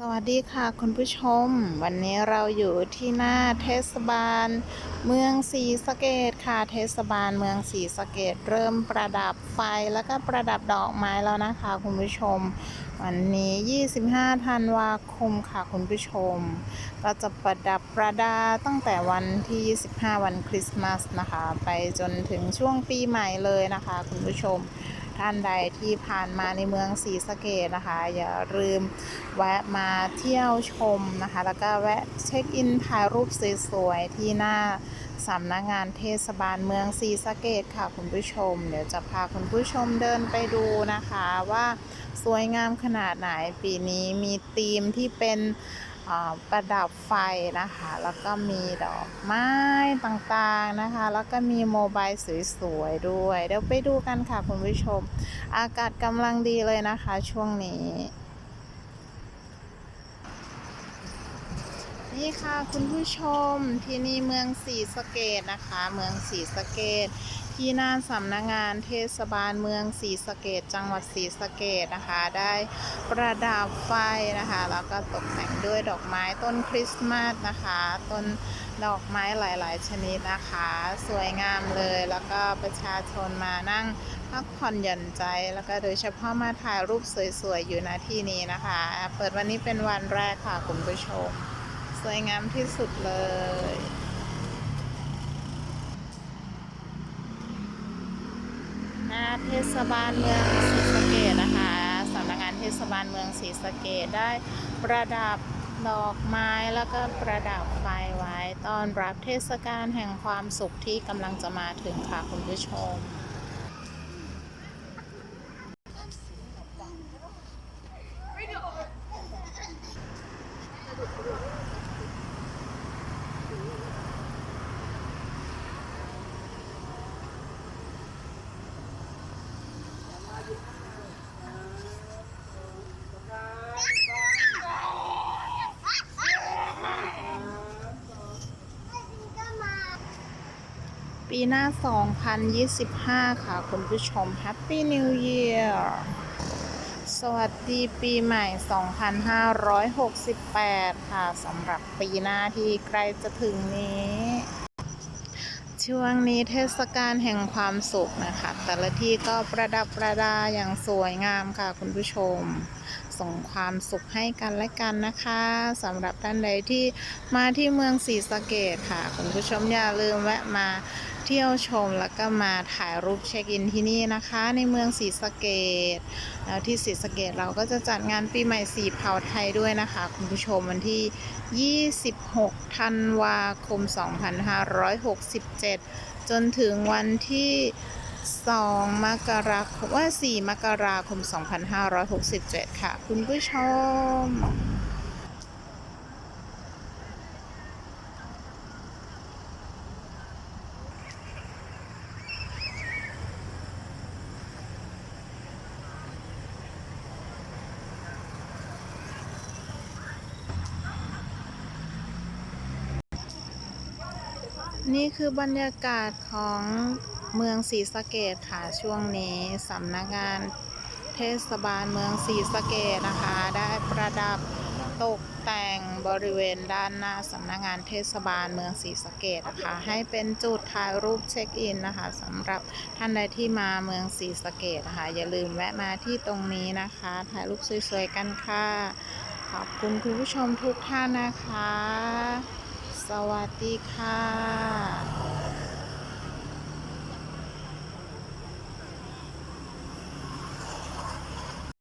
สวัสดีค่ะคุณผู้ชม วันนี้เราอยู่ที่หน้าเทศบาล เมืองศรีสะเกดค่ะ เทศบาลเมืองศรีสะเกดเริ่มประดับไฟแล้วก็ประดับดอกไม้แล้วนะคะคุณผู้ชม วันนี้ 25 ธันวาคมค่ะคุณผู้ชม ก็จะประดับประดาตั้งแต่วันที่ 25 วันคริสต์มาสนะคะ ไปจนถึงช่วงปีใหม่เลยนะคะ คุณผู้ชม ท่านใดที่ผ่านมาในเมืองศรีสะเกดนะคะ อย่าลืมแวะมาเที่ยวชมนะคะ แล้วก็แวะเช็คอินถ่ายรูปสวยๆที่หน้าสำนักงานเทศบาลเมืองศรีสะเกดค่ะคุณผู้ชม เดี๋ยวจะพาคุณผู้ชมเดินไปดูนะคะว่าสวยงามขนาดไหนปีนี้มีธีมที่เป็น ประดับไฟนะคะ แล้วก็มีดอกไม้ต่างๆนะคะ แล้วก็มีโมบายสวยๆด้วย เดี๋ยวไปดูกันค่ะคุณผู้ชม อากาศกำลังดีเลยนะคะช่วงนี้ นี่ค่ะคุณผู้ชมที่นี่เมืองศรีสเกดนะคะ เมืองศรีสเกด ที่หน้าสำนักงานเทศบาลเมืองศรีสะเกดจังหวัดศรีสะเกดนะคะ ได้ประดับไฟนะคะ แล้วก็ตกแต่งด้วยดอกไม้ต้นคริสต์มาสนะคะ ต้นดอกไม้หลาย ๆ ชนิดนะคะ สวยงามเลยแล้วก็ประชาชนมานั่งพักผ่อนหย่อนใจแล้วก็โดยเฉพาะมาถ่ายรูปสวย ๆ อยู่ณที่นี้นะคะ เปิดวันนี้เป็นวันแรกค่ะคุณผู้ชม สวยงามที่สุดเลย น้าเทศบาลเมืองศรีสะเกดนะคะสำนักงานเทศบาลเมืองศรีสะเกดได้ประดับดอกไม้แล้วก็ประดับไฟไว้ตอนรับเทศกาลแห่งความสุขที่กำลังจะมาถึงค่ะคุณผู้ชม ปีหน้า 2025 ค่ะ คุณผู้ชม Happy New Year สวัสดีปีใหม่ 2568 ค่ะสำหรับปีหน้าที่ใกล้จะถึงนี้ ช่วงนี้เทศกาลแห่งความสุขนะคะ แต่ละที่ก็ประดับประดาอย่างสวยงามค่ะคุณผู้ชม ส่งความสุขให้กันและกันนะคะสำหรับท่านใดที่มาที่เมืองศรีสะเกดค่ะ คุณผู้ชมอย่าลืมแวะมา เที่ยวชมแล้วก็มาถ่ายรูปเช็คอินที่นี่นะคะ ในเมืองศรีสะเกดแล้วที่ศรีสะเกดเราก็จะจัดงานปีใหม่สีเผาไทยด้วยนะคะ คุณผู้ชมวันที่ 26 ธันวาคม 2567 จนถึงวันที่2มกราคมว่า 4 มกราคม 2567 ค่ะ คุณผู้ชม นี่คือบรรยากาศของเมืองศรีสะเกดค่ะ ช่วงนี้สำนักงานเทศบาลเมืองศรีสะเกดนะคะ ได้ประดับตกแต่งบริเวณด้านหน้าสำนักงานเทศบาลเมืองศรีสะเกดนะคะ ให้เป็นจุดถ่ายรูปเช็คอินนะคะสำหรับท่านใดที่มาเมืองศรีสะเกดนะคะ อย่าลืมแวะมาที่ตรงนี้นะคะ ถ่ายรูปสวยๆกันค่ะ ขอบคุณคุณผู้ชมทุกท่านนะคะ สวัสดีค่ะ